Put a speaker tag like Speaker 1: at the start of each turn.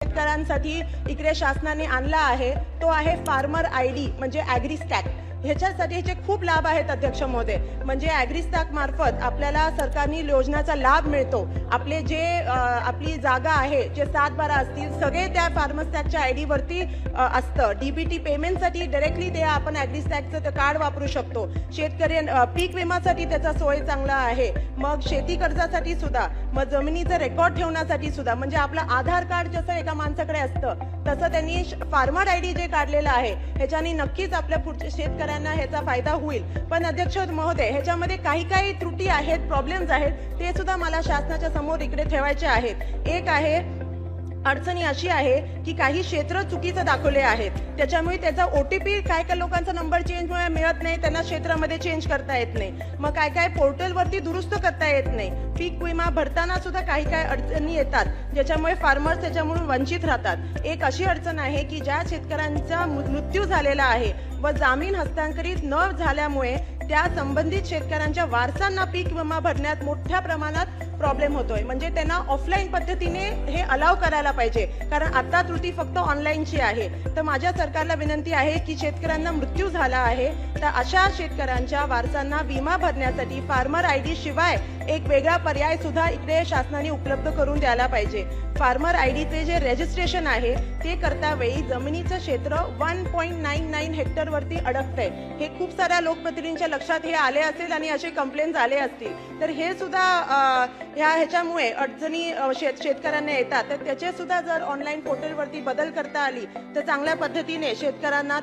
Speaker 1: शेतकऱ्यांसाठी इकडे शासनाने आणला आहे. तो आहे फार्मर आय डी म्हणजे ॲग्रीस्टॅक ह्याच्यासाठी ह्याचे खूप लाभ आहेत अध्यक्ष महोदय. म्हणजे ॲग्रिस्टॅक मार्फत आपल्याला सरकारनी योजनाचा लाभ मिळतो. आपले जे आपली जागा आहे जे सात बारा असतील सगळे त्या फार्मस्टॅकच्या आय डीवरती असतं. डीबीटी पेमेंटसाठी डायरेक्टली ते आपण ॲग्रीस्टॅकचं ते कार्ड वापरू शकतो. शेतकरी पीक विमासाठी त्याचा सोय चांगला आहे. मग शेती कर्जासाठी सुद्धा मग जमिनीचं रेकॉर्ड ठेवण्यासाठी सुद्धा. म्हणजे आपलं आधार कार्ड जसं एका माणसाकडे असतं तसं त्यांनी फार्मर आय डी जे काढलेलं आहे ह्याच्यानी नक्कीच आपल्या पुढच्या शेतकऱ्यांना ह्याचा फायदा होईल. पण अध्यक्ष महोदय ह्याच्यामध्ये काही काही त्रुटी आहेत प्रॉब्लेम्स आहेत ते सुद्धा मला शासनाच्या समोर इकडे ठेवायचे आहेत. एक आहे अडचणी अशी आहे की काही क्षेत्र चुकीचं दाखवले आहेत. त्याच्यामुळे त्याचा ओ टी पी काय काय लोकांचा नंबर चेंज मिळत नाही त्यांना क्षेत्रामध्ये चेंज करता येत नाही. मग काय काय पोर्टलवरती दुरुस्त करता येत नाही. पीक विमा भरताना सुद्धा काही काय अडचणी येतात ज्याच्यामुळे फार्मर्स त्याच्यामुळे वंचित राहतात. एक अशी अडचण आहे की ज्या शेतकऱ्यांचा मृ- मृत्यू झालेला आहे व जामीन हस्तांतरित न झाल्यामुळे त्या संबंधित शेतकऱ्यांच्या वारसांना पीक विमा भरण्यात मोठ्या प्रमाणात प्रॉब्लेम होतोय. म्हणजे त्यांना ऑफलाईन पद्धतीने हे अलाव करायला पाहिजे. कारण आता त्रुटी फक्त ऑनलाईनची आहे. तर माझ्या सरकारला विनंती आहे की शेतकऱ्यांना मृत्यू झाला आहे. तर अशा शेतकऱ्यांच्या वारसांना विमा भरण्यासाठी फार्मर आय डी शिवाय एक वेगळा पर्याय सुद्धा इकडे शासनाने उपलब्ध करून द्यायला पाहिजे. फार्मर आय डीचे जे रजिस्ट्रेशन आहे ते करता वेळी जमिनीचं क्षेत्र वन पॉईंट नाईन नाईन हेक्टरवरती अडकतंय. हे खूप साऱ्या लोकप्रतिनिधींच्या लक्षात हे आले असेल आणि असे कंप्लेंट आले असतील. तर हे सुद्धा ह्या ह्याच्यामुळे अडचणी शेत शेतकऱ्यांना येतात. तर त्याचे सुद्धा जर ऑनलाईन पोर्टलवरती बदल करता आली तर चांगल्या पद्धतीने शेतकऱ्यांना